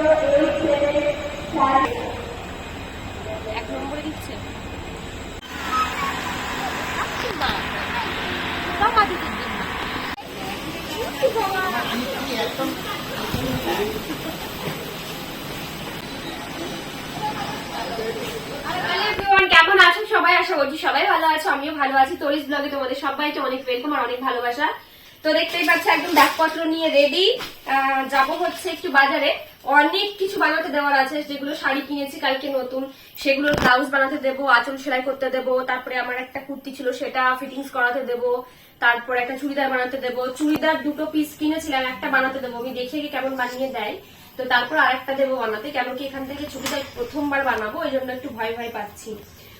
এক কেমন আছো? সবাই আশা করছি সবাই ভালো আছো, আমিও ভালো আছি। তোরিস ব্লগে তোমাদের সবাইকে অনেক ওয়েলকাম আর অনেক ভালোবাসা। তো দেখতেই পাচ্ছ, একদম ব্যাগপত্র নিয়ে রেডি যাব হচ্ছে একটু বাজারে। অনেক কিছু বানাতে দেওয়ার আছে, যেগুলো শাড়ি কিনেছি, কালকে নতুন। সেগুলোর ব্লাউজ বানাতে দেবো, আঁচল সেলাই করতে দেবো, তারপরে আমার একটা কুর্তি ছিল, সেটা ফিটিংস করাতে দেবো, তারপরে একটা চুড়িদার বানাতে দেবো। চুড়িদার দুটো পিস কিনেছিলাম, একটা বানাতে দেবো, আমি দেখে কেমন বানিয়ে দেয়। তো তারপর আরেকটা দেবো বানাতে কেন কি এখান থেকে চুড়িদার প্রথমবার বানাবো ওই জন্য একটু ভয় ভয় পাচ্ছি।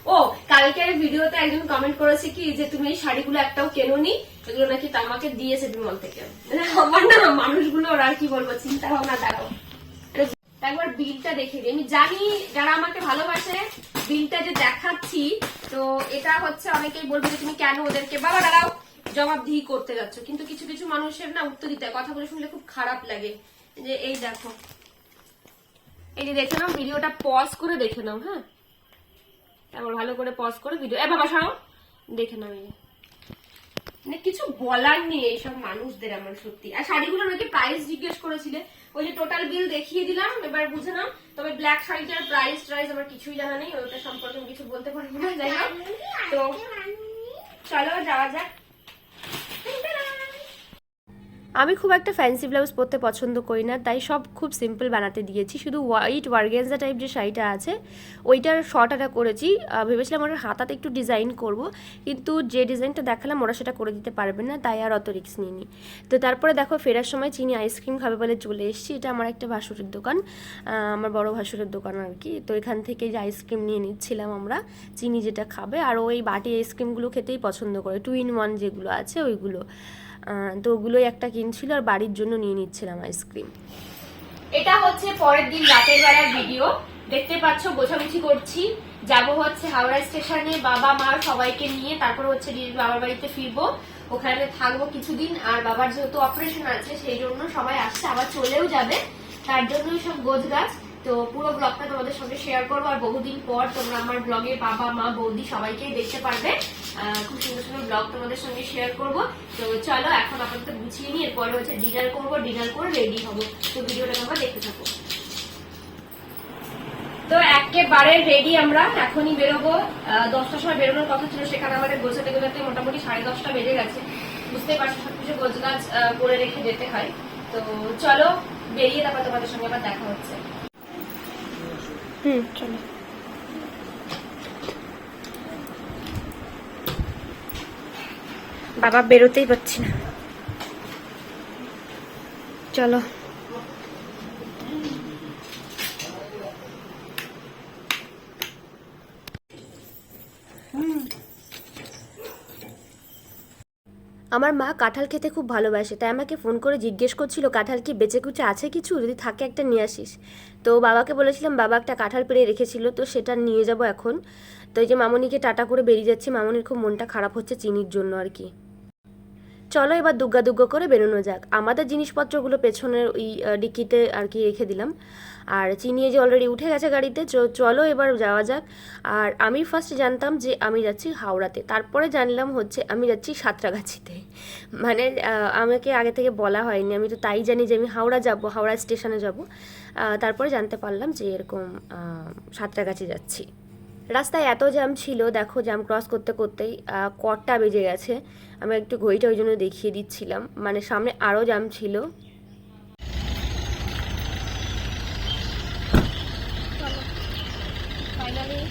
ও, কালকের ভিডিওতে একজন কমেন্ট করেছে কি, যে তুমি এই শাড়িগুলো একটাও কেনোনি এগুলো নাকি আমাকে দিয়েছে বিমল থেকে। আমার না মানুষগুলো ওরা আর কি বলব, চিন্তা ভাবনা, দাঁড়াও। একবার বিলটা দেখে দিই। আমি জানি যারা আমাকে ভালোবাসে, বিলটা যে দেখাচ্ছি, তো এটা হচ্ছে অনেকেই বলবে যে তুমি কেন ওদেরকে বাবা দাঁড়াও, জবাবদিহি করতে যাচ্ছ। কিন্তু কিছু কিছু মানুষের না উত্তর দিতে হয়, কথাগুলো শুনলে খুব খারাপ লাগে। যে এই দেখো। এই যে দেখে নাও, ভিডিওটা পজ করে দেখে নাও হ্যাঁ? তারপর ভালো করে পজ করে ভিডিও এ বাবা সরাও দেখে নাও এই। মানে কিছু বলার নেই এইসব মানুষদের আমার সত্যি। আর শাড়িগুলো নাকি প্রাইস জিজ্ঞেস করেছিলে। ওই যে টোটাল বিল দেখিয়ে দিলাম এবার বুঝে নাও তবে ব্ল্যাক শাড়িটার প্রাইস ট্রাইস আমার কিছুই জানা নেই ওটা সম্পর্কে কিছু বলতে পারব না যাই হোক। তো চলো যাওয়া যাক। আমি খুব একটা ফ্যান্সি ব্লাউজ পরতে পছন্দ করি না, তাই সব খুব সিম্পল বানাতে দিয়েছি। শুধু হোয়াইট ওয়ার্গেন্সা টাইপ যে শাড়িটা আছে, ওইটার শর্ট শর্টাটা করেছি। ভেবেছিলাম ওটার হাতাতে একটু ডিজাইন করব, কিন্তু যে ডিজাইনটা দেখালাম ওরা সেটা করে দিতে পারবে না, তাই আর অত রিক্স নিইনি। তো তারপরে দেখো ফেরার সময় চিনি আইসক্রিম খাবে বলে চলে এসেছি। এটা আমার একটা ভাসুরের দোকান আমার বড় ভাসুরের দোকান আর কি। তো এখান থেকে যে আইসক্রিম নিয়ে নিচ্ছিলাম আমরা, চিনি যেটা খাবে, আর ওই বাটি আইসক্রিমগুলো খেতেই পছন্দ করে টু ইন ওয়ান যেগুলো আছে ওইগুলো। তো ওগুলোই একটা কিনছিল আর বাড়ির জন্য নিয়ে নিচ্ছিলাম আইসক্রিম। এটা হচ্ছে পরের দিন রাতের বেলার ভিডিও। দেখতে পাচ্ছ গোছাগুছি করছি। যাব হচ্ছে হাওড়া স্টেশনে, বাবা, মা সবাইকে নিয়ে, তারপর হচ্ছে বাবার বাড়িতে ফিরবো। ওখানে থাকব কিছুদিন, আর বাবার যেহেতু অপারেশন আছে, সেই জন্য সবাই আসছে, আবার চলেও যাবে। তার জন্যই সব গোছ গাছ তো পুরো ব্লগটা তোমাদের সঙ্গে শেয়ার করব আর বহুদিন পর তোমরা আমার ব্লগে বাবা মা বৌদি সবাইকে দেখতে পারবে। খুব সুন্দর সুন্দর ব্লগ তোমাদের সঙ্গে শেয়ার করব। তো চলো এখন আপাতত গুছিয়ে নিই। এরপরে হচ্ছে ডিনার করব ডিনার করে রেডি হব। তো ভিডিওটা তোমরা দেখতে থাকো। তো একেবারে রেডি আমরা। এখনই বেরোবো। দশটার সময় বেরোনোর কথা ছিল সেখানে আমাদের গোছাতে গোছাতে মোটামুটি সাড়ে দশটা বেজে গেছে। বুঝতে পারছ সবকিছু গোছ গাছ আহ, করে রেখে যেতে হয়। তো চলো বেরিয়ে তারপর তোমাদের সঙ্গে আবার দেখা হচ্ছে। হুম চলো। বাবা বেরোতেই পারছি না। চলো। আমার মা কাঁঠাল খেতে খুব ভালোবাসে, তাই আমাকে ফোন করে জিজ্ঞেস করছিল, কাঁঠাল কি বেঁচে কুচে আছে কিছু? যদি থাকে একটা নিয়ে আসিস। তো বাবাকে বলেছিলাম, বাবা একটা কাঁঠাল পেরে রেখেছিল, তো সেটা নিয়ে যাব এখন। তো এই যে মামনিকে টাটা করে বেরিয়ে যাচ্ছি, মামনির খুব মনটা খারাপ হচ্ছে চিনির জন্য আর কি। চলো এবার দুগ্গা দুগ্গা করে বেরোনো যাক। আমাদের জিনিসপত্রগুলো পেছনের ওই ডিকিতে আর কি রেখে দিলাম। আর চিনিয়ে যে অলরেডি উঠে গেছে গাড়িতে চলো এবার যাওয়া যাক। আর আমি ফার্স্ট জানতাম যে আমি যাচ্ছি হাওড়াতে। তারপরে জানলাম হচ্ছে আমি যাচ্ছি সাঁতরাগাছিতে। মানে আমাকে আগে থেকে বলা হয়নি। আমি তো তাই জানি যে আমি হাওড়া যাব, হাওড়া স্টেশনে যাব। তারপরে জানতে পারলাম যে এরকম সাঁতরাগাছি যাচ্ছি। রাস্তায় এত জ্যাম ছিল দেখো জ্যাম ক্রস করতে করতেই আহ, কটা বেজে গেছে। আমি একটু ঘড়িটা ওই জন্য দেখিয়ে দিচ্ছিলাম। মানে সামনে আরও জ্যাম ছিল।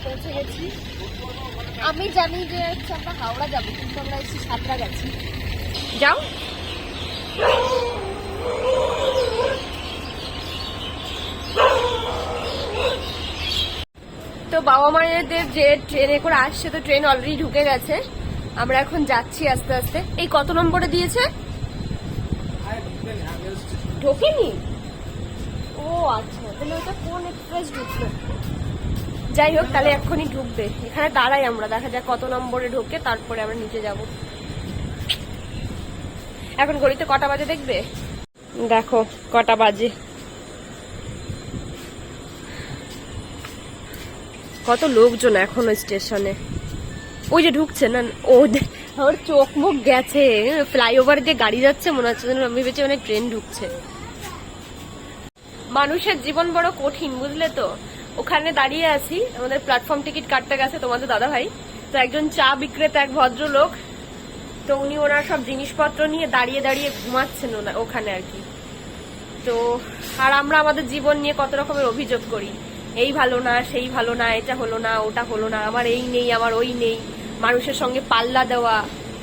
পৌঁছে গেছি। আমি জানি যে আমরা হাওড়া যাব কিন্তু আমরা এসে সাতরা গেছি। যাও। বাবা মায়েদের যে ট্রেনে করে আসছে, তো ট্রেন অলরেডি ঢুকে গেছে। আমরা এখন যাচ্ছি আস্তে আস্তে। এই কত নম্বরে দিয়েছে? ঢোকেনি? ও আচ্ছা। তাহলে ওটা কোন এক্সপ্রেস ঢুকলো? যাই হোক, তাহলে এক্ষুনি ঢুকবে। এখানে দাঁড়াই আমরা, দেখা যাক কত নম্বরে ঢোকে, তারপরে আমরা নিচে যাব। এখন ঘড়িতে কটা বাজে দেখবে? দেখো, কটা বাজে। কত লোকজন এখনও স্টেশনে। ওই যে ঢুকছে না, ও ওর চোখ মুখ গেছে। ফ্লাইওভার দিয়ে গাড়ি যাচ্ছে, মনে হচ্ছে যেন আমি ভেবেছি মানে ট্রেন ঢুকছে। মানুষের জীবন বড় কঠিন, বুঝলে তো? ওখানে দাঁড়িয়ে আছি, আমাদের প্ল্যাটফর্ম টিকিট কাটতে গেছে তোমাদের দাদা ভাই তো একজন চা বিক্রেতা, এক ভদ্রলোক। তো উনি ওনার সব জিনিসপত্র নিয়ে দাঁড়িয়ে দাঁড়িয়ে ঘুমাচ্ছেন ওখানে আর কি। তো আর আমরা আমাদের জীবন নিয়ে কত রকমের অভিযোগ করি। এই ভালো না সেই ভালো না এটা হলো না ওটা হলো না আমার এই নেই আমার ওই নেই। মানুষের সঙ্গে পাল্লা দেওয়া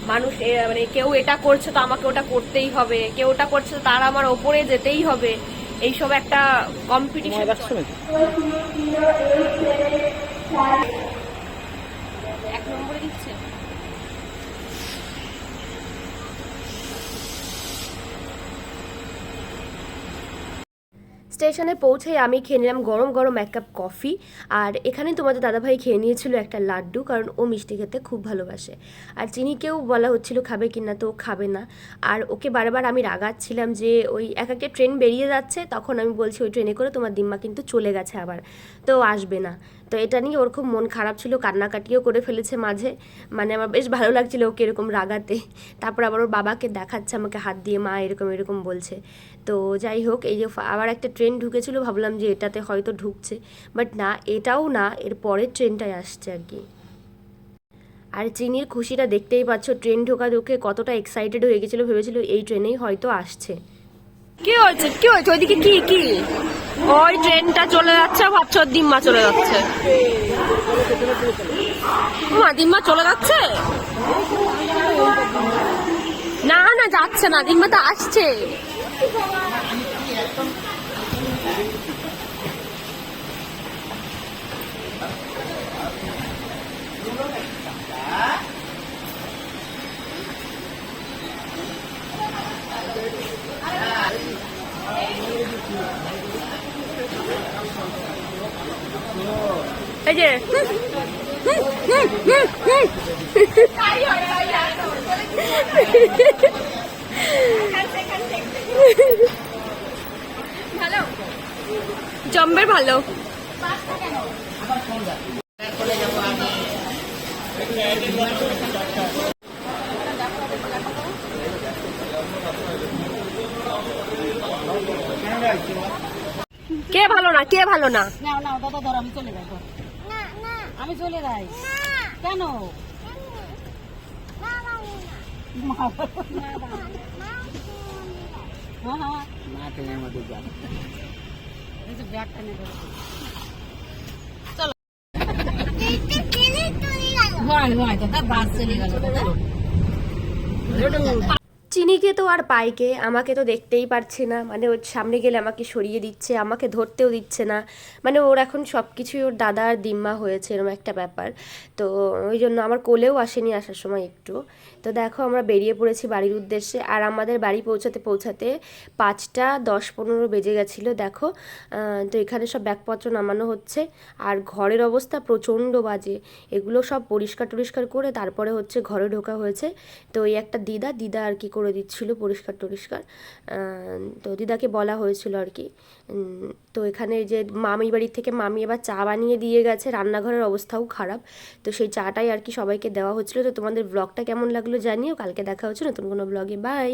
মানুষ মানে কেউ এটা করছে তো আমাকে ওটা করতেই হবে কেউ ওটা করছে তো তার আমার ওপরে যেতেই হবে। এইসব একটা কম্পিটিশন স্টেশনে পৌঁছে আমি খেয়ে নিলাম গরম গরম এক কাপ কফি। আর এখানে তোমাদের দাদাভাই খেয়ে নিয়েছিল একটা লাড্ডু, কারণ ও মিষ্টি খেতে খুব ভালোবাসে। আর চিনিকেও বলা হচ্ছিল খাবে কি না তো খাবে না। আর ওকে বারবার আমি রাগাচ্ছিলাম যে ওই এক একটা ট্রেন বেরিয়ে যাচ্ছে, তখন আমি বলছি ওই ট্রেনে করে তোমার দিম্মা কিন্তু চলে গেছে আবার। তো আসবে না। তো এটা নিয়ে ওর খুব মন খারাপ ছিল, কান্নাকাটিও করে ফেলেছে মাঝে। মানে আমার বেশ ভালো লাগছিল ওকে এরকম রাগাতে। তারপর আবার ওর বাবাকে দেখাচ্ছে, আমাকে হাত দিয়ে মা এরকম এরকম বলছে। তো যাই হোক, এই যে আবার একটা ট্রেন ঢুকেছিল, ভাবলাম যে এটাতে হয়তো ঢুকছে। বাট না, এটাও না, এর পরের ট্রেনটাই আসছে আর কি। আর চিনির খুশিটা দেখতেই পাচ্ছ, ট্রেন ঢোকা ঢুকে কতটা এক্সাইটেড হয়ে গেছিল, ভেবেছিল এই ট্রেনেই হয়তো আসছে। কি হয়েছে? কি হয়েছে? ওইদিকে কি কি? ওই ট্রেনটা চলে যাচ্ছে, ভাবছ ডিম্মা চলে যাচ্ছে। মা, দিম্মা চলে যাচ্ছে? না না, যাচ্ছে না, দিম্মা তো আসছে। এই যে। জম্বের ভালো। কে ভালো না? কে ভালো না? দাদা ধর আমি চলে। আমি চলে যাই কেন হ্যাঁ, হ্যাঁ। হয়, হয়, দাদা, বাস চলে গেল দাদা। চিনিকে তো আর পাইকে, আমাকে তো দেখতেই পারছে না। মানে ওর সামনে গেলে আমাকে সরিয়ে দিচ্ছে, আমাকে ধরতেও দিচ্ছে না। মানে ওর এখন সব কিছুই ওর দাদা আর দিম্মা হয়েছে, এরকম একটা ব্যাপার। তো ওই জন্য আমার কোলেও আসেনি আসার সময় একটু। তো দেখো আমরা বেরিয়ে পড়েছি বাড়ির উদ্দেশ্যে, আর আমাদের বাড়ি পৌঁছাতে পৌঁছাতে পাঁচটা দশ পনেরো বেজে গেছিল, দেখো। তো এখানে সব ব্যাগপত্র নামানো হচ্ছে, আর ঘরের অবস্থা প্রচণ্ড বাজে। এগুলো সব পরিষ্কার টরিষ্কার করে তারপরে হচ্ছে ঘরে ঢোকা হয়েছে। তো এই একটা দিদা দিদা আর কি করে দিচ্ছিল পরিষ্কার টরিষ্কার। তো দিদাকে বলা হয়েছিল আর কি। তো এখানে যে মামি বাড়ির থেকে মামি এবার চা বানিয়ে দিয়ে গেছে, রান্নাঘরের অবস্থাও খারাপ। তো সেই চাটাই আর কি সবাইকে দেওয়া হচ্ছিল। তো তোমাদের ব্লগটা কেমন লাগল জানিও, কালকে দেখা হচ্ছে নতুন কোনো ব্লগে বাই